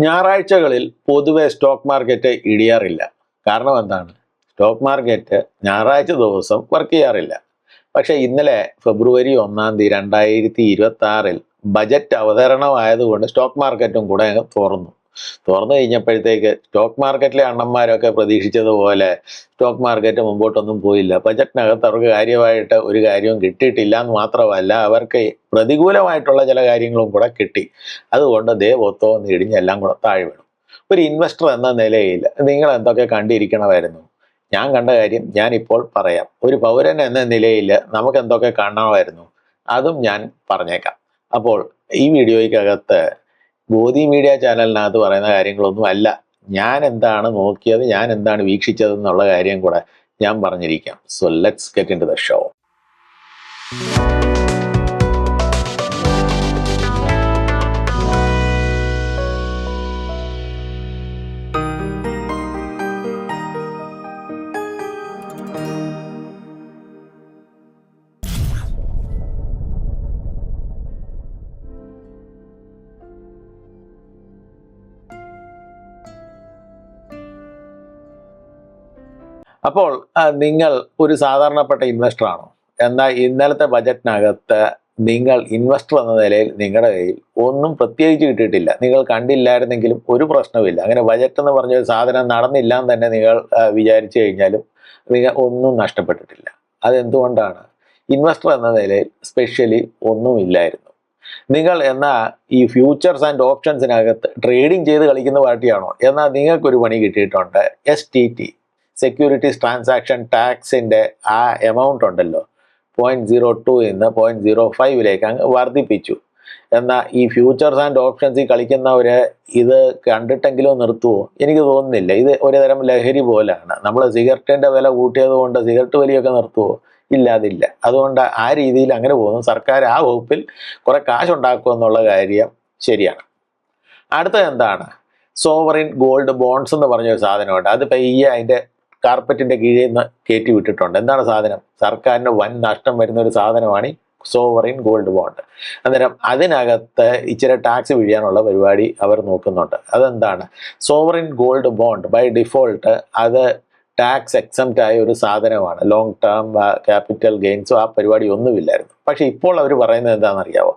ഞായറാഴ്ചകളിൽ പൊതുവെ stock market ഇടിയാറില്ല. കാരണം എന്താണ്? സ്റ്റോക്ക് മാർക്കറ്റ് ഞായറാഴ്ച ദിവസം വർക്ക് ചെയ്യാറില്ല. പക്ഷേ ഇന്നലെ ഫെബ്രുവരി ഒന്നാം തീയതി രണ്ടായിരത്തി ഇരുപത്തി ആറിൽ ബജറ്റ് അവതരണമായതുകൊണ്ട് സ്റ്റോക്ക് മാർക്കറ്റും കൂടെ തുറന്നു. തുറന്നു കഴിഞ്ഞപ്പോഴത്തേക്ക് സ്റ്റോക്ക് മാർക്കറ്റിലെ അണ്ണന്മാരൊക്കെ പ്രതീക്ഷിച്ചതുപോലെ സ്റ്റോക്ക് മാർക്കറ്റ് മുമ്പോട്ടൊന്നും പോയില്ല. ബജറ്റിനകത്ത് അവർക്ക് കാര്യമായിട്ട് ഒരു കാര്യവും കിട്ടിയിട്ടില്ല എന്ന് മാത്രമല്ല അവർക്ക് പ്രതികൂലമായിട്ടുള്ള ചില കാര്യങ്ങളും കൂടെ കിട്ടി. അതുകൊണ്ട് ദേ ഒത്തോ എന്ന് ഇടിഞ്ഞ് കൂടെ താഴെ വീണു. ഒരു ഇൻവെസ്റ്റർ എന്ന നിലയിൽ നിങ്ങൾ എന്തൊക്കെ കണ്ടിരിക്കണമായിരുന്നു? ഞാൻ കണ്ട കാര്യം ഞാൻ ഇപ്പോൾ പറയാം. ഒരു പൗരൻ എന്ന നിലയിൽ നമുക്ക് എന്തൊക്കെ കാണണമായിരുന്നു? അതും ഞാൻ പറഞ്ഞേക്കാം. അപ്പോൾ ഈ വീഡിയോയ്ക്കകത്ത് ബോധി മീഡിയ ചാനലിനകത്ത് പറയുന്ന കാര്യങ്ങളൊന്നും അല്ല. ഞാൻ എന്താണ് നോക്കിയത് ഞാൻ എന്താണ് വീക്ഷിച്ചത് എന്നുള്ള കാര്യം കൂടെ ഞാൻ പറഞ്ഞിരിക്കാം. So let's get into the show അപ്പോൾ നിങ്ങൾ ഒരു സാധാരണപ്പെട്ട ഇൻവെസ്റ്റർ ആണോ? എന്നാൽ ഇന്നലത്തെ ബജറ്റിനകത്ത് നിങ്ങൾ ഇൻവെസ്റ്റർ എന്ന നിലയിൽ നിങ്ങളുടെ കയ്യിൽ ഒന്നും പ്രത്യേകിച്ച് കിട്ടിയിട്ടില്ല. നിങ്ങൾ കണ്ടില്ലായിരുന്നെങ്കിലും ഒരു പ്രശ്നവുമില്ല അങ്ങനെ ബജറ്റ് എന്ന് പറഞ്ഞ ഒരു സാധനം നടന്നില്ല എന്ന് തന്നെ നിങ്ങൾ വിചാരിച്ചു കഴിഞ്ഞാലും നിങ്ങൾ ഒന്നും നഷ്ടപ്പെട്ടിട്ടില്ല. അതെന്തുകൊണ്ടാണ്? ഇൻവെസ്റ്റർ എന്ന നിലയിൽ സ്പെഷ്യലി ഒന്നും ഇല്ലായിരുന്നു. നിങ്ങൾ എന്ന ഈ ഫ്യൂച്ചേഴ്സ് ആൻഡ് ഓപ്ഷൻസിനകത്ത് ട്രേഡിംഗ് ചെയ്ത് കളിക്കുന്ന പാർട്ടിയാണോ? എന്നാൽ നിങ്ങൾക്കൊരു പണി കിട്ടിയിട്ടുണ്ട് S T T securities transaction ടാക്സിന്റെ ആ എമൗണ്ട് ഉണ്ടല്ലോ. പോയിന്റ് സീറോ ടു ഇന്ന് പോയിന്റ് സീറോ ഫൈവിലേക്ക് അങ്ങ് വർദ്ധിപ്പിച്ചു. എന്നാൽ ഈ ഫ്യൂച്ചേഴ്സ് ആൻഡ് ഓപ്ഷൻസിൽ കളിക്കുന്നവർ ഇത് കണ്ടിട്ടെങ്കിലും നിർത്തുമോ എനിക്ക് തോന്നുന്നില്ല. ഇത് ഒരുതരം ലഹരി പോലെയാണ് നമ്മൾ സിഗരറ്റിന്റെ വില കൂട്ടിയത് കൊണ്ട് സിഗരറ്റ് വലിയൊക്കെ നിർത്തുമോ ഇല്ലാതില്ല അതുകൊണ്ട് ആ രീതിയിൽ അങ്ങനെ പോകുന്നു. സർക്കാർ ആ വകുപ്പിൽ കുറേ കാശുണ്ടാക്കുക എന്നുള്ള കാര്യം ശരിയാണ്. അടുത്തത് എന്താണ്? സോവറിൻ ഗോൾഡ് ബോൺസ് എന്ന് പറഞ്ഞൊരു സാധനമുണ്ട്. അത് പയ്യെ അതിന്റെ കാർപ്പറ്റിന്റെ കീഴിൽ നിന്ന് കയറ്റി വിട്ടിട്ടുണ്ട്. എന്താണ് സാധനം? സർക്കാരിന് വൻ നഷ്ടം വരുന്ന ഒരു സാധനമാണ് ഈ സോവറിൻ ഗോൾഡ് ബോണ്ട്. അന്നേരം അതിനകത്ത് ഇച്ചിരി ടാക്സ് വിഴിയാനുള്ള പരിപാടി അവർ നോക്കുന്നുണ്ട്. അതെന്താണ്? Sovereign gold bond by default അത് ടാക്സ് എക്സംപ്റ്റ് ആയ ഒരു സാധനമാണ്. ലോങ് ടേം ക്യാപിറ്റൽ ഗെയിൻസോ ആ പരിപാടി ഒന്നുമില്ലായിരുന്നു. പക്ഷേ ഇപ്പോൾ അവർ പറയുന്നത് എന്താണെന്നറിയാവോ?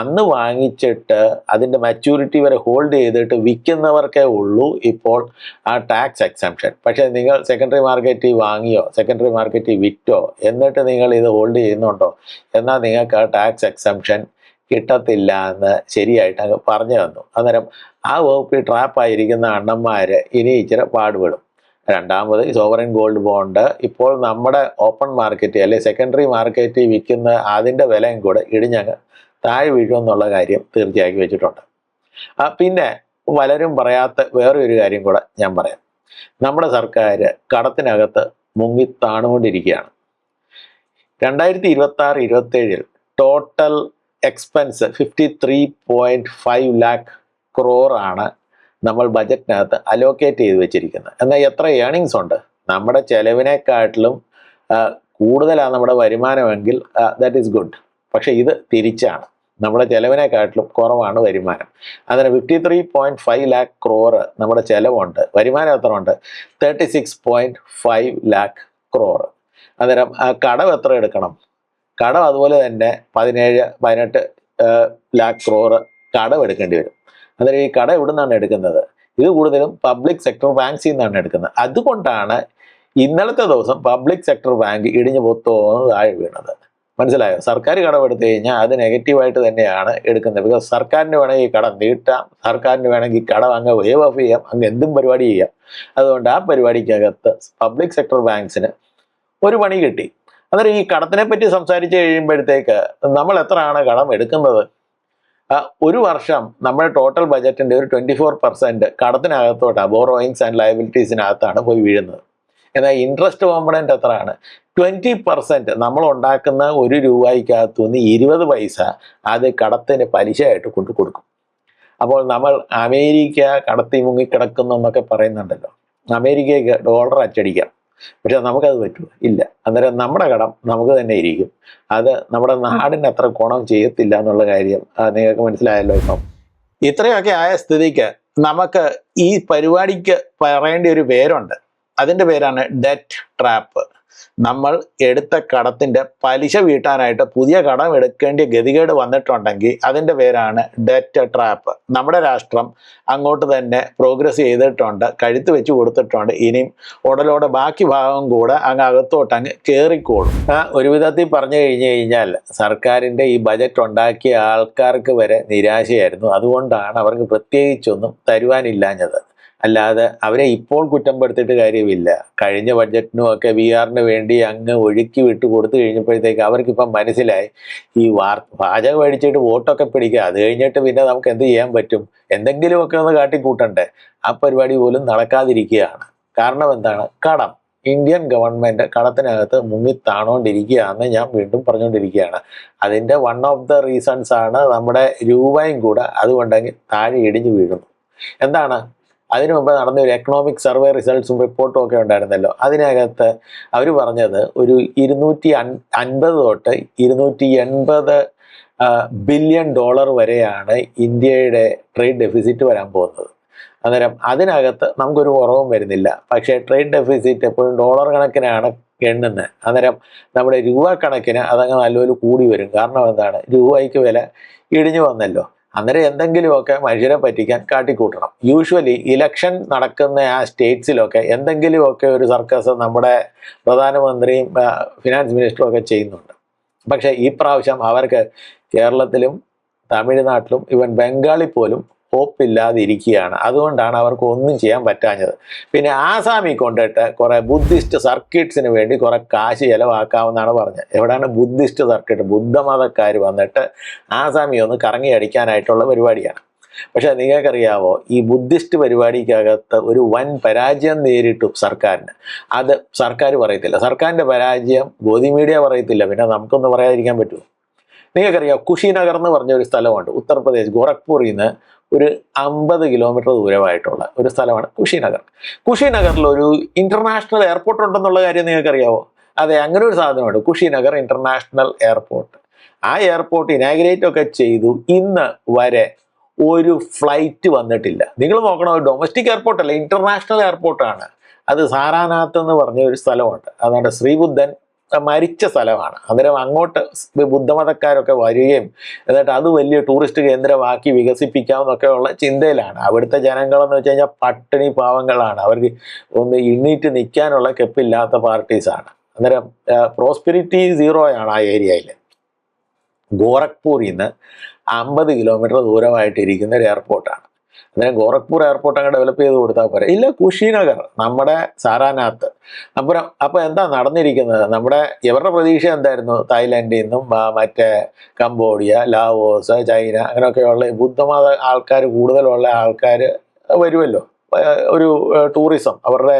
അന്ന് വാങ്ങിച്ചിട്ട് അതിന്റെ മച്യൂരിറ്റി വരെ ഹോൾഡ് ചെയ്തിട്ട് വിൽക്കുന്നവർക്കേ ഉള്ളൂ ഇപ്പോൾ ആ ടാക്സ് എക്സംഷൻ പക്ഷേ നിങ്ങൾ സെക്കൻഡറി മാർക്കറ്റിൽ വാങ്ങിയോ സെക്കൻഡറി മാർക്കറ്റിൽ വിറ്റോ എന്നിട്ട് നിങ്ങൾ ഇത് ഹോൾഡ് ചെയ്യുന്നുണ്ടോ? എന്നാൽ നിങ്ങൾക്ക് ആ ടാക്സ് എക്സംഷൻ കിട്ടത്തില്ല എന്ന് ശരിയായിട്ട് അങ്ങ് പറഞ്ഞു തന്നു. അന്നേരം ആ വകുപ്പിൽ ട്രാപ്പായിരിക്കുന്ന അണ്ണന്മാർ ഇനി ഇച്ചിരി പാടുപെടും. രണ്ടാമത് ഈ സോവറിൻ ഗോൾഡ് ബോണ്ട് ഇപ്പോൾ നമ്മുടെ ഓപ്പൺ മാർക്കറ്റ് അല്ലെ സെക്കൻഡറി മാർക്കറ്റിൽ വിൽക്കുന്ന അതിന്റെ വിലയും കൂടെ ഇടിഞ്ഞങ്ങ് താഴെ വീഴുമെന്നുള്ള കാര്യം തീർച്ചയാക്കി വെച്ചിട്ടുണ്ട്. പിന്നെ പലരും പറയാത്ത വേറെ ഒരു കാര്യം കൂടെ ഞാൻ പറയാം. നമ്മുടെ സർക്കാർ കടത്തിനകത്ത് മുങ്ങി താണുകൊണ്ടിരിക്കുകയാണ്. രണ്ടായിരത്തി ഇരുപത്തി ആറ് ഇരുപത്തി ഏഴിൽ total expense fifty three point five lakh ക്രോറാണ് നമ്മൾ ബജറ്റിനകത്ത് അലോക്കേറ്റ് ചെയ്ത് വെച്ചിരിക്കുന്നത് എന്നാൽ എത്ര ഏണിങ്സ് ഉണ്ട്? നമ്മുടെ ചെലവിനെക്കാട്ടിലും കൂടുതലാണ് നമ്മുടെ വരുമാനമെങ്കിൽ ദാറ്റ് ഈസ് ഗുഡ് പക്ഷേ ഇത് തിരിച്ചാണ്. നമ്മുടെ ചെലവിനെക്കാട്ടിലും കുറവാണ് വരുമാനം. അതിന് fifty three point five lakh crore നമ്മുടെ ചെലവുണ്ട്. വരുമാനം എത്ര ഉണ്ട് thirty six point five lakh crore അന്നേരം കടം എത്ര എടുക്കണം? കടം അതുപോലെ തന്നെ പതിനേഴ് പതിനെട്ട് ലാക്ക് ക്രോർ കടം എടുക്കേണ്ടി വരും. അന്നേരം ഈ കട എവിടെ നിന്നാണ് എടുക്കുന്നത്? ഇത് കൂടുതലും പബ്ലിക് സെക്ടർ ബാങ്ക്സിൽ നിന്നാണ് എടുക്കുന്നത്. അതുകൊണ്ടാണ് ഇന്നലത്തെ ദിവസം പബ്ലിക് സെക്ടർ ബാങ്ക് ഇടിഞ്ഞു പൊത്തോന്ന് താഴെ വീണത്. മനസ്സിലായോ? സർക്കാർ കടമെടുത്തു കഴിഞ്ഞാൽ അത് നെഗറ്റീവായിട്ട് തന്നെയാണ് എടുക്കുന്നത്. ബിക്കോസ് സർക്കാരിന് വേണമെങ്കിൽ കടം നീട്ടാം. സർക്കാരിന് വേണമെങ്കിൽ കടം അങ്ങ് വേവ് ഓഫ് ചെയ്യാം. അങ്ങ് എന്തും പരിപാടി ചെയ്യാം. അതുകൊണ്ട് ആ പരിപാടിക്കകത്ത് പബ്ലിക് സെക്ടർ ബാങ്ക്സിന് ഒരു പണി കിട്ടി. അന്നേരം ഈ കടത്തിനെ പറ്റി സംസാരിച്ച് കഴിയുമ്പോഴത്തേക്ക് നമ്മൾ എത്രയാണ് കടം എടുക്കുന്നത്? ഒരു വർഷം നമ്മുടെ ടോട്ടൽ ബജറ്റിന്റെ ഒരു ട്വന്റി ഫോർ പെർസെന്റ് കടത്തിനകത്തോട്ടാണ് ബോറോയിങ്സ് ആൻഡ് ലയബിലിറ്റീസിനകത്താണ് പോയി വീഴുന്നത്. എന്നാൽ ഇൻട്രസ്റ്റ് കോമ്പണന്റ് എത്രയാണ്? ട്വന്റി പെർസെന്റ് നമ്മൾ ഉണ്ടാക്കുന്ന ഒരു രൂപയ്ക്കകത്തുനിന്ന് ഇരുപത് പൈസ അത് കടത്തിന് പലിശയായിട്ട് കൊണ്ടു കൊടുക്കും. അപ്പോൾ നമ്മൾ അമേരിക്ക കടത്തി മുങ്ങിക്കിടക്കുന്നു എന്നൊക്കെ പറയുന്നുണ്ടല്ലോ. അമേരിക്കയ്ക്ക് ഡോളർ അച്ചടിക്കാം. പക്ഷെ നമുക്കത് പറ്റുമോ ഇല്ല. അന്നേരം നമ്മുടെ കടം നമുക്ക് തന്നെ ഇരിക്കും. അത് നമ്മുടെ നാടിന് അത്ര ഗുണം ചെയ്യത്തില്ല എന്നുള്ള കാര്യം നിങ്ങൾക്ക് മനസ്സിലായല്ലോ ഇപ്പം. ഇത്രയൊക്കെ ആയ സ്ഥിതിക്ക് നമുക്ക് ഈ പരിപാടിക്ക് പറയേണ്ട ഒരു പേരുണ്ട്. അതിന്റെ പേരാണ് ഡെറ്റ് ട്രാപ്പ്. നമ്മൾ എടുത്ത കടത്തിന്റെ പലിശ വീട്ടാനായിട്ട് പുതിയ കടം എടുക്കേണ്ട ഗതികേട് വന്നിട്ടുണ്ടെങ്കിൽ അതിന്റെ പേരാണ് ഡെറ്റ് ട്രാപ്പ് നമ്മുടെ രാഷ്ട്രം അങ്ങോട്ട് തന്നെ പ്രോഗ്രസ് ചെയ്തിട്ടുണ്ട് കഴുത്ത് വെച്ച് കൊടുത്തിട്ടുണ്ട്. ഇനിയും ഉടലോടെ ബാക്കി ഭാഗം കൂടെ അങ്ങ് അകത്തോട്ട് അങ്ങ് കയറിക്കോളും ഒരു വിധത്തിൽ പറഞ്ഞു കഴിഞ്ഞു കഴിഞ്ഞാൽ സർക്കാരിന്റെ ഈ ബജറ്റ് ഉണ്ടാക്കിയ ആൾക്കാർക്ക് വരെ നിരാശയായിരുന്നു. അതുകൊണ്ടാണ് അവർക്ക് പ്രത്യേകിച്ചൊന്നും തരുവാനില്ലാഞ്ഞത്. അല്ലാതെ അവരെ ഇപ്പോൾ കുറ്റം പെടുത്തിയിട്ട് കാര്യമില്ല. കഴിഞ്ഞ ബഡ്ജറ്റിനും ഒക്കെ വി ആറിന് വേണ്ടി അങ്ങ് ഒഴുക്കി വിട്ട് കൊടുത്തു കഴിഞ്ഞപ്പോഴത്തേക്ക് അവർക്കിപ്പം മനസ്സിലായി. ഈ വാർ പാചകം അടിച്ചിട്ട് വോട്ടൊക്കെ പിടിക്കുക അത് കഴിഞ്ഞിട്ട് പിന്നെ നമുക്ക് എന്ത് ചെയ്യാൻ പറ്റും? എന്തെങ്കിലുമൊക്കെ ഒന്ന് കാട്ടിക്കൂട്ടണ്ടേ? ആ പരിപാടി പോലും നടക്കാതിരിക്കുകയാണ്. കാരണം എന്താണ്? കടം. ഇന്ത്യൻ ഗവൺമെന്റ് കടത്തിനകത്ത് മുങ്ങിത്താണോണ്ടിരിക്കുകയാണെന്ന് ഞാൻ വീണ്ടും പറഞ്ഞുകൊണ്ടിരിക്കുകയാണ് അതിന്റെ വൺ ഓഫ് ദ റീസൺസ് ആണ് നമ്മുടെ രൂപയും കൂടെ അതുകൊണ്ടെങ്കിൽ താഴെ ഇടിഞ്ഞു വീഴുന്നു. എന്താണ്? അതിനു മുമ്പ് നടന്ന ഒരു എക്കണോമിക് സർവേ റിസൾട്ട്സും റിപ്പോർട്ടും ഒക്കെ ഉണ്ടായിരുന്നല്ലോ. അതിനകത്ത് അവർ പറഞ്ഞത് ഒരു ഇരുന്നൂറ്റി അൻ അൻപത് തൊട്ട് ഇരുന്നൂറ്റി എൺപത് ബില്യൺ ഡോളർ വരെയാണ് ഇന്ത്യയുടെ ട്രേഡ് ഡെഫിസിറ്റ് വരാൻ പോകുന്നത്. അന്നേരം അതിനകത്ത് നമുക്കൊരു കുറവും വരുന്നില്ല. പക്ഷേ ട്രേഡ് ഡെഫിസിറ്റ് എപ്പോഴും ഡോളർ കണക്കിനാണ് എണ്ണുന്നത്. അന്നേരം നമ്മുടെ രൂപ കണക്കിന് അതങ്ങ് നല്ലപോലെ കൂടി വരും. കാരണം എന്താണ്? രൂപയ്ക്ക് വില ഇടിഞ്ഞു വന്നല്ലോ. അന്നേരം എന്തെങ്കിലുമൊക്കെ മനുഷ്യരെ പറ്റിക്കാൻ കാട്ടിക്കൂട്ടണം. യൂഷ്വലി ഇലക്ഷൻ നടക്കുന്ന ആ സ്റ്റേറ്റ്സിലൊക്കെ എന്തെങ്കിലുമൊക്കെ ഒരു സർക്കസ് നമ്മുടെ പ്രധാനമന്ത്രിയും ഫിനാൻസ് മിനിസ്റ്ററും ഒക്കെ ചെയ്യുന്നുണ്ട്. പക്ഷേ ഈ പ്രാവശ്യം അവർക്ക് കേരളത്തിലും തമിഴ്നാട്ടിലും ഇവൻ ബംഗാളിൽ പോലും ഹോപ്പില്ലാതെ ഇരിക്കുകയാണ് അതുകൊണ്ടാണ് അവർക്ക് ഒന്നും ചെയ്യാൻ പറ്റാഞ്ഞത്. പിന്നെ ആസാമി കൊണ്ടിട്ട് കുറെ ബുദ്ധിസ്റ്റ് സർക്കിട്സിന് വേണ്ടി കുറെ കാശ് ചെലവാക്കാമെന്നാണ് പറഞ്ഞത്. എവിടെയാണ് ബുദ്ധിസ്റ്റ് സർക്കിട്ട്? ബുദ്ധമതക്കാർ വന്നിട്ട് ആസാമി ഒന്ന് കറങ്ങി അടിക്കാനായിട്ടുള്ള പരിപാടിയാണ്. പക്ഷെ നിങ്ങൾക്കറിയാവോ ഈ ബുദ്ധിസ്റ്റ് പരിപാടിക്കകത്ത് ഒരു വൻ പരാജയം നേരിട്ടു സർക്കാരിന്. അത് സർക്കാർ പറയത്തില്ല. സർക്കാരിന്റെ പരാജയം ബോധി മീഡിയ പറയത്തില്ല. പിന്നെ നമുക്കൊന്ന് പറയാതിരിക്കാൻ പറ്റുമോ? നിങ്ങൾക്കറിയാം കുഷിനഗർ എന്ന് പറഞ്ഞ ഒരു സ്ഥലമുണ്ട്. ഉത്തർപ്രദേശ് ഗോരഖ്പൂരിൽ നിന്ന് ഒരു അമ്പത് കിലോമീറ്റർ ദൂരമായിട്ടുള്ള ഒരു സ്ഥലമാണ് കുഷിനഗർ കുഷിനഗറിൽ ഒരു ഇന്റർനാഷണൽ എയർപോർട്ട് ഉണ്ടെന്നുള്ള കാര്യം നിങ്ങൾക്കറിയാവോ? അതെ അങ്ങനെ ഒരു സാധനമുണ്ട്. കുഷിനഗർ ഇന്റർനാഷണൽ എയർപോർട്ട് ആ എയർപോർട്ട് ഇനാഗ്രേറ്റ് ഒക്കെ ചെയ്തു ഇന്ന് വരെ ഒരു ഫ്ലൈറ്റ് വന്നിട്ടില്ല. നിങ്ങൾ നോക്കണം ഡൊമസ്റ്റിക് എയർപോർട്ട് അല്ല ഇന്റർനാഷണൽ എയർപോർട്ടാണ് അത് സാരാനാഥ് എന്ന് പറഞ്ഞ ഒരു സ്ഥലമുണ്ട്. അതാണ് ശ്രീബുദ്ധൻ മരിച്ച സ്ഥലമാണ്. അന്നേരം അങ്ങോട്ട് ബുദ്ധമതക്കാരൊക്കെ വരികയും എന്നിട്ട് അത് വലിയ ടൂറിസ്റ്റ് കേന്ദ്രമാക്കി വികസിപ്പിക്കാമെന്നൊക്കെ ഉള്ള ചിന്തയിലാണ്. അവിടുത്തെ ജനങ്ങളെന്ന് വെച്ച് കഴിഞ്ഞാൽ പട്ടിണി പാവങ്ങളാണ്. അവർക്ക് ഒന്ന് എണ്ണീറ്റ് നിൽക്കാനുള്ള കെപ്പില്ലാത്ത പാർട്ടീസാണ് അന്നേരം പ്രോസ്പിരിറ്റി സീറോയാണ് ആ ഏരിയയിൽ. ഗോരഖ്പൂരിൽ നിന്ന് അമ്പത് കിലോമീറ്റർ ദൂരമായിട്ടിരിക്കുന്ന ഒരു എയർപോർട്ടാണ് അന്നേരം ഗോരഖ്പൂർ എയർപോർട്ട് അങ്ങ് ഡെവലപ്പ് ചെയ്ത് കൊടുത്താൽ പോരെ. ഇല്ല കുഷിനഗർ നമ്മുടെ സാരാനാഥ്. അപ്പുറം അപ്പോൾ എന്താ നടന്നിരിക്കുന്നത്? നമ്മുടെ ഇവരുടെ പ്രതീക്ഷ എന്തായിരുന്നു? തായ്ലാൻഡിൽ നിന്നും മറ്റേ കംബോഡിയ ലാവോസ് ചൈന അങ്ങനെയൊക്കെയുള്ള ബുദ്ധമത ആൾക്കാർ കൂടുതലുള്ള ആൾക്കാർ വരുമല്ലോ ഒരു ടൂറിസം അവരുടെ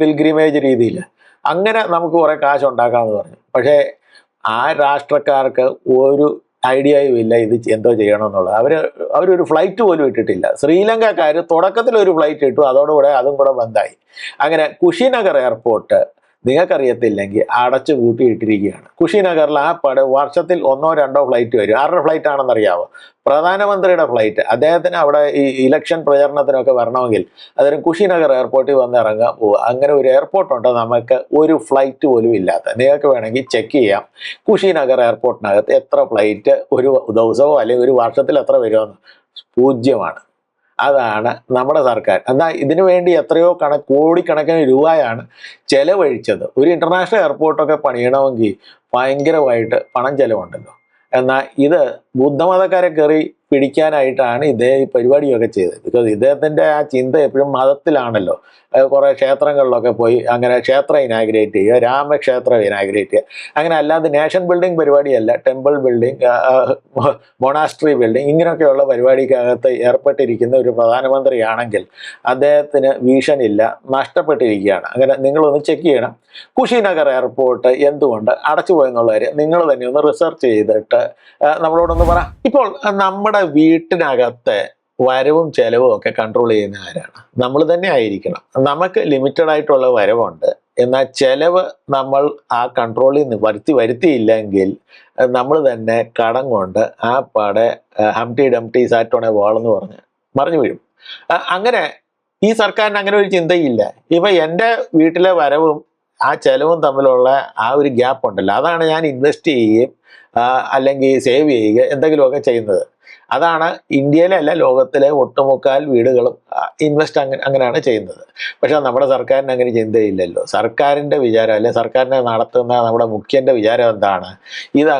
പിൽഗ്രിമേജ് രീതിയിൽ. അങ്ങനെ നമുക്ക് കുറേ കാശുണ്ടാക്കാമെന്ന് പറഞ്ഞു. പക്ഷേ ആ രാഷ്ട്രക്കാർക്ക് ഒരു ഐഡിയയും ഇല്ല ഇത് എന്തോ ചെയ്യണമെന്നുള്ളത്. അവർ അവരൊരു ഫ്ലൈറ്റ് പോലും ഇട്ടിട്ടില്ല. ശ്രീലങ്കക്കാർ തുടക്കത്തിൽ ഒരു ഫ്ലൈറ്റ് ഇട്ടു അതോടുകൂടെ അതും കൂടെ ബന്ധായി അങ്ങനെ കുഷിനഗർ എയർപോർട്ട് നിങ്ങൾക്കറിയത്തില്ലെങ്കിൽ അടച്ചു പൂട്ടിയിട്ടിരിക്കുകയാണ്. കുഷിനഗറിൽ ആ പട വർഷത്തിൽ ഒന്നോ രണ്ടോ ഫ്ലൈറ്റ് വരും. ആരുടെ ഫ്ലൈറ്റ് ആണെന്നറിയാവോ? പ്രധാനമന്ത്രിയുടെ ഫ്ലൈറ്റ്. അദ്ദേഹത്തിന് അവിടെ ഈ ഇലക്ഷൻ പ്രചരണത്തിനൊക്കെ വരണമെങ്കിൽ അതിന് കുഷിനഗർ എയർപോർട്ടിൽ വന്ന് ഇറങ്ങാൻ പോവുക. അങ്ങനെ ഒരു എയർപോർട്ടുണ്ട്. നമുക്ക് ഒരു ഫ്ലൈറ്റ് പോലും ഇല്ലാത്ത. നിങ്ങൾക്ക് വേണമെങ്കിൽ ചെക്ക് ചെയ്യാം. കുഷിനഗർ എയർപോർട്ടിനകത്ത് എത്ര ഫ്ലൈറ്റ് ഒരു ദിവസമോ അല്ലെങ്കിൽ ഒരു വർഷത്തിൽ എത്ര വരുമെന്ന്. പൂജ്യമാണ്. അതാണ് നമ്മുടെ സർക്കാർ. എന്നാൽ ഇതിനു വേണ്ടി എത്രയോ കണ കോടിക്കണക്കിന് രൂപയാണ് ചെലവഴിച്ചത്. ഒരു ഇന്റർനാഷണൽ എയർപോർട്ടൊക്കെ പണിയണമെങ്കിൽ ഭയങ്കരമായിട്ട് പണം ചെലവുണ്ടല്ലോ. എന്നാൽ ഇത് ബുദ്ധമതക്കാരെ കയറി പിടിക്കാനായിട്ടാണ് ഇദ്ദേഹം ഈ പരിപാടിയൊക്കെ ചെയ്തത്. ബിക്കോസ് ഇദ്ദേഹത്തിന്റെ ആ ചിന്ത എപ്പോഴും മതത്തിലാണല്ലോ. കുറേ ക്ഷേത്രങ്ങളിലൊക്കെ പോയി അങ്ങനെ ക്ഷേത്രം ഇനാഗ്രേറ്റ് ചെയ്യുക രാമക്ഷേത്രം ഇനാഗ്രേറ്റ് ചെയ്യുക. അങ്ങനെ അല്ലാതെ നേഷൻ ബിൽഡിംഗ് പരിപാടിയല്ല ടെമ്പിൾ ബിൽഡിംഗ് മൊണാസ്ട്രി ബിൽഡിംഗ് ഇങ്ങനെയൊക്കെയുള്ള പരിപാടിക്കകത്ത് ഏർപ്പെട്ടിരിക്കുന്ന ഒരു പ്രധാനമന്ത്രിയാണെങ്കിൽ അദ്ദേഹത്തിന് വീഷൻ ഇല്ല നഷ്ടപ്പെട്ടിരിക്കുകയാണ്. അങ്ങനെ നിങ്ങളൊന്ന് ചെക്ക് ചെയ്യണം. കുശിനഗർ എയർപോർട്ട് എന്തുകൊണ്ട് അടച്ചുപോയെന്നുള്ള കാര്യം നിങ്ങൾ തന്നെ ഒന്ന് റിസർച്ച് ചെയ്തിട്ട് നമ്മളോടൊന്ന് പറ. ഇപ്പോൾ നമ്മുടെ വീട്ടിനകത്തെ വരവും ചെലവും ഒക്കെ കൺട്രോൾ ചെയ്യുന്ന ആരാണ്? നമ്മൾ തന്നെ ആയിരിക്കണം. നമുക്ക് ലിമിറ്റഡ് ആയിട്ടുള്ള വരവുണ്ട്. എന്നാൽ ചെലവ് നമ്മൾ ആ കൺട്രോളിൽ നിന്ന് വരുത്തി വരുത്തിയില്ലെങ്കിൽ നമ്മൾ തന്നെ കടം കൊണ്ട് ആ പാടെ ഹംടി ഡംടി സാറ്റോണെ വാളെന്ന് പറഞ്ഞ് മറിഞ്ഞു വീഴും. അങ്ങനെ ഈ സർക്കാരിന് അങ്ങനെ ഒരു ചിന്തയില്ല. ഇപ്പൊ എന്റെ വീട്ടിലെ വരവും ആ ചെലവും തമ്മിലുള്ള ആ ഒരു ഗ്യാപ്പ് ഉണ്ടല്ലോ. അതാണ് ഞാൻ ഇൻവെസ്റ്റ് ചെയ്യുകയും അല്ലെങ്കിൽ സേവ് ചെയ്യുക എന്തെങ്കിലുമൊക്കെ ചെയ്യുന്നത്. അതാണ് ഇന്ത്യയിലല്ല ലോകത്തിലെ ഒട്ടുമുക്കാൽ വീടുകളും ഇൻവെസ്റ്റ് അങ്ങനെ അങ്ങനെയാണ് ചെയ്യുന്നത്. പക്ഷെ നമ്മുടെ സർക്കാരിന് അങ്ങനെ ചിന്തയില്ലല്ലോ. സർക്കാരിന്റെ വിചാരം അല്ലെ സർക്കാരിനെ നടത്തുന്ന നമ്മുടെ മുഖ്യന്റെ വിചാരം എന്താണ്? ഇത്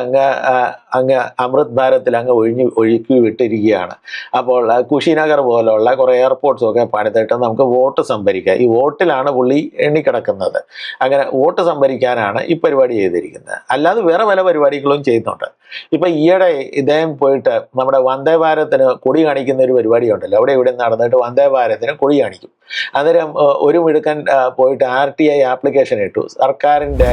അങ്ങ് അമൃത് ഭാരത്തിൽ അങ്ങ് ഒഴിഞ്ഞു ഒഴുക്കി വിട്ടിരിക്കുകയാണ്. അപ്പോൾ കുശിനഗർ പോലുള്ള കുറേ എയർപോർട്ട്സും ഒക്കെ പണിതിട്ട് നമുക്ക് വോട്ട് സംഭരിക്കാം. ഈ വോട്ടിലാണ് പുള്ളി എണ്ണിക്കിടക്കുന്നത്. അങ്ങനെ വോട്ട് സംഭരിക്കാനാണ് ഈ പരിപാടി ചെയ്തിരിക്കുന്നത്. അല്ലാതെ വേറെ പല പരിപാടികളും ചെയ്യുന്നുണ്ട്. ഇപ്പൊ ഈയിടെ ഇദ്ദേഹം പോയിട്ട് നമ്മുടെ വന്ദേ ഭാരത്തിന് കൊടി കാണിക്കുന്ന ഒരു പരിപാടി ഉണ്ടല്ലോ. അവിടെ ഇവിടെ നടന്നിട്ട് വന്ദേ ഭാരത്തിന് കൊടി കാണിക്കും. അന്നേരം ഒരു മിടുക്കൻ പോയിട്ട് ആർ ടി ഐ ആപ്ലിക്കേഷൻ ഇട്ടു. സർക്കാരിന്റെ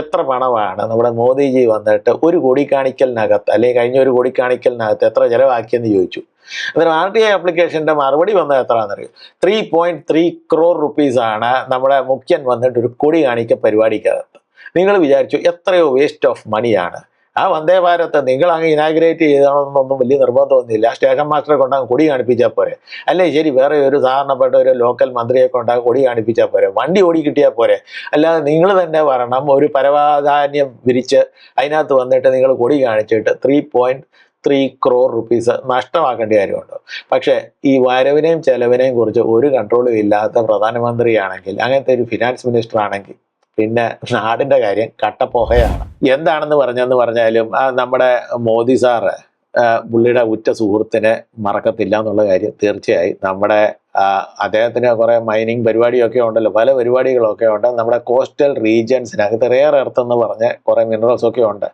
എത്ര പണമാണ് നമ്മുടെ മോദിജി വന്നിട്ട് ഒരു കൊടി കാണിക്കലിനകത്ത് അല്ലെങ്കിൽ കഴിഞ്ഞ ഒരു കോടി കാണിക്കലിനകത്ത് എത്ര ചിലവാക്കിയെന്ന് ചോദിച്ചു. അന്നേരം ആർ ടി ഐ ആപ്ലിക്കേഷന്റെ മറുപടി വന്നത് എത്രയാണെന്നറിയോ? ത്രീ പോയിന്റ് ത്രീ ക്രോർ റുപ്പീസാണ് നമ്മുടെ മുഖ്യൻ വന്നിട്ട് ഒരു കൊടി കാണിക്ക പരിപാടിക്കകത്ത്. നിങ്ങൾ വിചാരിച്ചു എത്രയോ വേസ്റ്റ് ഓഫ് മണിയാണ് ആ വന്ദേ ഭാരത് നിങ്ങൾ അങ്ങ് ഇനാഗ്രേറ്റ് ചെയ്തണമെന്നൊന്നും വലിയ നിർബന്ധമൊന്നുമില്ല സ്റ്റേഷൻ മാസ്റ്ററെ കൊണ്ടാകും കൊടി കാണിപ്പിച്ചാൽ പോരെ. അല്ലേ ശരി വേറെ ഒരു സാധാരണപ്പെട്ട ഒരു ലോക്കൽ മന്ത്രിയെ കൊണ്ടാകും കൊടി കാണിപ്പിച്ചാൽ പോരെ. വണ്ടി ഓടി കിട്ടിയാൽ പോരെ. അല്ലാതെ നിങ്ങൾ തന്നെ വരണം ഒരു പരവാധാന്യം വിരിച്ച് അതിനകത്ത് വന്നിട്ട് നിങ്ങൾ കൊടി കാണിച്ചിട്ട് three point three crore rupees നഷ്ടമാക്കേണ്ട കാര്യമുണ്ടോ. പക്ഷേ ഈ വരവിനെയും ചെലവിനെയും കുറിച്ച് ഒരു കൺട്രോളും ഇല്ലാത്ത പ്രധാനമന്ത്രിയാണെങ്കിൽ അങ്ങനത്തെ ഒരു ഫിനാൻസ് മിനിസ്റ്റർ ആണെങ്കിൽ പിന്നെ നാടിന്റെ കാര്യം കട്ടപ്പൊഹയാണ്. എന്താണെന്ന് പറഞ്ഞെന്ന് പറഞ്ഞാലും നമ്മുടെ മോദി സാറ് പുള്ളിയുടെ ഉറ്റ സുഹൃത്തിനെ മറക്കത്തില്ല എന്നുള്ള കാര്യം തീർച്ചയായും. നമ്മുടെ അദ്ദേഹത്തിന് കുറേ മൈനിങ് പരിപാടിയൊക്കെ ഉണ്ടല്ലോ പല പരിപാടികളൊക്കെ ഉണ്ട്. നമ്മുടെ കോസ്റ്റൽ റീജിയൻസിനകത്ത് റെയർ എർത്ത് എന്ന് പറഞ്ഞ കുറേ മിനറൽസ് ഒക്കെ ഉണ്ട്.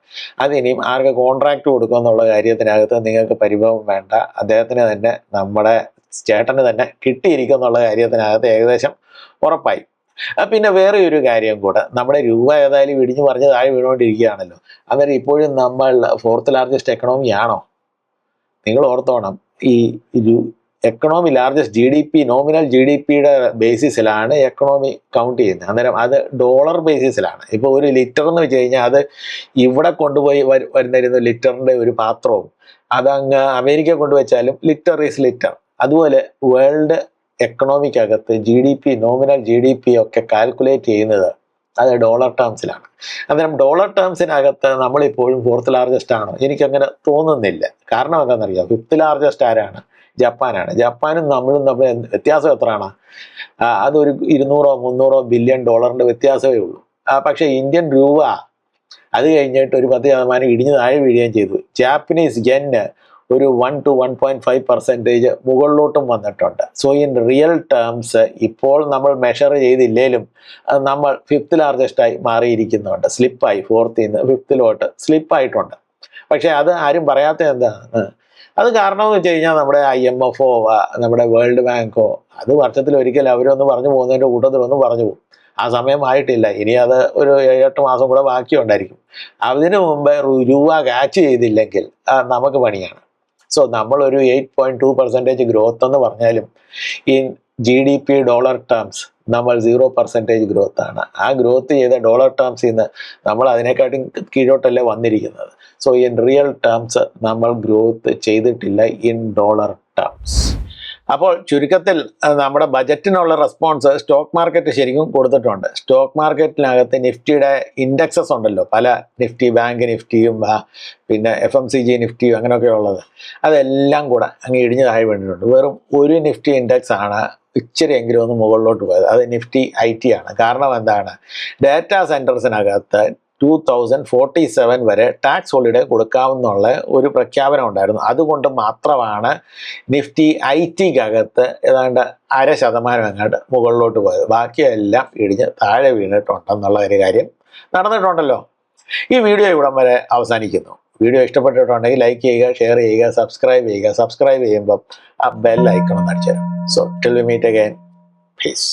അതിനിയും ആർക്ക് കോൺട്രാക്ട് കൊടുക്കുക എന്നുള്ള കാര്യത്തിനകത്ത് നിങ്ങൾക്ക് പരിഭവം വേണ്ട. അദ്ദേഹത്തിന് തന്നെ നമ്മുടെ ചേട്ടന് തന്നെ കിട്ടിയിരിക്കും എന്നുള്ള കാര്യത്തിനകത്ത് ഏകദേശം ഉറപ്പായി. പിന്നെ വേറെ ഒരു കാര്യം കൂടെ. നമ്മുടെ രൂപ ഏതായാലും ഇടിഞ്ഞു മറിഞ്ഞ് താഴെ വീണുകൊണ്ടിരിക്കുകയാണല്ലോ. അന്നേരം ഇപ്പോഴും നമ്മൾ ഫോർത്ത് ലാർജസ്റ്റ് എക്കണോമി ആണോ? നിങ്ങൾ ഓർത്തോണം ഈ economy largest G D P nominal G D പിയുടെ ബേസിസിലാണ് എക്കണോമി കൗണ്ട് ചെയ്യുന്നത്. അന്നേരം അത് ഡോളർ ബേസിസിലാണ് ഇപ്പോൾ ഒരു ലിറ്റർ എന്ന് വെച്ച് കഴിഞ്ഞാൽ അത് ഇവിടെ കൊണ്ടുപോയി വരു- വരുന്നിരുന്ന ലിറ്ററിന്റെ ഒരു പാത്രവും. അതങ്ങ് അമേരിക്ക കൊണ്ടുവച്ചാലും ലിറ്റർ ഈസ് ലിറ്റർ അതുപോലെ world എക്കണോമിക്കകത്ത് G D P nominal G D P ഒക്കെ കാൽക്കുലേറ്റ് ചെയ്യുന്നത് അത് ഡോളർ ടേംസിലാണ് അന്നേരം ഡോളർ ടേംസിനകത്ത് നമ്മളിപ്പോഴും ഫോർത്ത് ലാർജസ്റ്റ് ആണോ? എനിക്കങ്ങനെ തോന്നുന്നില്ല. കാരണം എന്താണെന്നറിയാം? ഫിഫ്ത്ത് ലാർജസ്റ്റ് ആരാണ്? ജപ്പാനാണ്. ജപ്പാനും നമ്മളും തമ്മിൽ വ്യത്യാസം എത്രയാണ്? അതൊരു ഇരുന്നൂറോ മുന്നൂറോ ബില്യൺ ഡോളറിന്റെ വ്യത്യാസമേ ഉള്ളൂ. പക്ഷെ ഇന്ത്യൻ രൂപ അത് കഴിഞ്ഞിട്ട് ഒരു പത്ത് ശതമാനം ഇടിഞ്ഞ് താഴെ വീഴുകയും ചെയ്തു. ജാപ്പനീസ് യെന്ന് ഒരു one two one point five percentage മുകളിലോട്ടും വന്നിട്ടുണ്ട്. സോ ഇൻ റിയൽ ടേംസ് ഇപ്പോൾ നമ്മൾ മെഷർ ചെയ്തില്ലേലും അത് നമ്മൾ ഫിഫ്ത്ത് ലാർജസ്റ്റ് ആയി മാറിയിരിക്കുന്നുണ്ട്. സ്ലിപ്പായി ഫോർത്തിൽ നിന്ന് ഫിഫ്ത്തിലോട്ട് സ്ലിപ്പായിട്ടുണ്ട് പക്ഷേ അത് ആരും പറയാത്ത എന്താണ്? അത് കാരണം എന്ന് വെച്ച് കഴിഞ്ഞാൽ നമ്മുടെ ഐ എം എഫോ നമ്മുടെ വേൾഡ് ബാങ്കോ അത് വർഷത്തിൽ ഒരിക്കൽ അവരൊന്ന് പറഞ്ഞു പോകുന്നതിന്റെ കൂട്ടത്തിലൊന്നും പറഞ്ഞു പോകും. ആ സമയമായിട്ടില്ല ഇനി അത് ഒരു ഏഴെട്ട് മാസം കൂടെ ബാക്കിയുണ്ടായിരിക്കും. അതിനു മുമ്പ് രൂപ കാച്ച് ചെയ്തില്ലെങ്കിൽ നമുക്ക് പണിയാണ്. സോ നമ്മളൊരു eight point two percentage growth എന്ന് പറഞ്ഞാലും in G D P dollar terms നമ്മൾ സീറോ പെർസെന്റേജ് ഗ്രോത്ത് ആണ്. ആ ഗ്രോത്ത് ചെയ്ത ഡോളർ ടേംസിൽ നിന്ന് നമ്മൾ അതിനെക്കാട്ടും കീഴോട്ടല്ലേ വന്നിരിക്കുന്നത്. സോ ഇൻ റിയൽ ടേംസ് നമ്മൾ ഗ്രോത്ത് ചെയ്തിട്ടില്ല ഇൻ ഡോളർ ടേംസ് അപ്പോൾ ചുരുക്കത്തിൽ നമ്മുടെ ബജറ്റിനുള്ള റെസ്പോൺസ് സ്റ്റോക്ക് മാർക്കറ്റ് ശരിക്കും കൊടുത്തിട്ടുണ്ട്. സ്റ്റോക്ക് മാർക്കറ്റിനകത്ത് നിഫ്റ്റിയുടെ ഇൻഡെക്സസ് ഉണ്ടല്ലോ. പല നിഫ്റ്റി ബാങ്ക് നിഫ്റ്റിയും പിന്നെ എഫ് എം സി ജി നിഫ്റ്റിയും അങ്ങനെയൊക്കെ ഉള്ളത്. അതെല്ലാം കൂടെ അങ്ങ് ഇടിഞ്ഞ് താഴെ വേണ്ടിയിട്ടുണ്ട് വെറും ഒരു നിഫ്റ്റി ഇൻഡെക്സ് ആണ് ഇച്ചിരി എങ്കിലും ഒന്ന് മുകളിലോട്ട് പോയത്. അത് നിഫ്റ്റി ഐ ടി ആണ്. കാരണം എന്താണ്? ഡാറ്റാ സെന്റേഴ്സിനകത്ത് ടൂ തൗസൻഡ് ഫോർട്ടി സെവൻ വരെ ടാക്സ് ഹോളിഡേ കൊടുക്കാമെന്നുള്ള ഒരു പ്രഖ്യാപനം ഉണ്ടായിരുന്നു. അതുകൊണ്ട് മാത്രമാണ് നിഫ്റ്റി ഐ ടിക്കകത്ത് ഏതാണ്ട് അര ശതമാനം അങ്ങോട്ട് മുകളിലോട്ട് പോയത്. ബാക്കിയെല്ലാം ഇടിഞ്ഞ് താഴെ വീണിട്ടുണ്ടെന്നുള്ള ഒരു കാര്യം നടന്നിട്ടുണ്ടല്ലോ. ഈ വീഡിയോ ഇവിടം വരെ അവസാനിക്കുന്നു. വീഡിയോ ഇഷ്ടപ്പെട്ടിട്ടുണ്ടെങ്കിൽ ലൈക്ക് ചെയ്യുക ഷെയർ ചെയ്യുക സബ്സ്ക്രൈബ് ചെയ്യുക. സബ്സ്ക്രൈബ് ചെയ്യുമ്പം ആ ബെൽ ഐക്കണം അടിച്ചു so till we meet again peace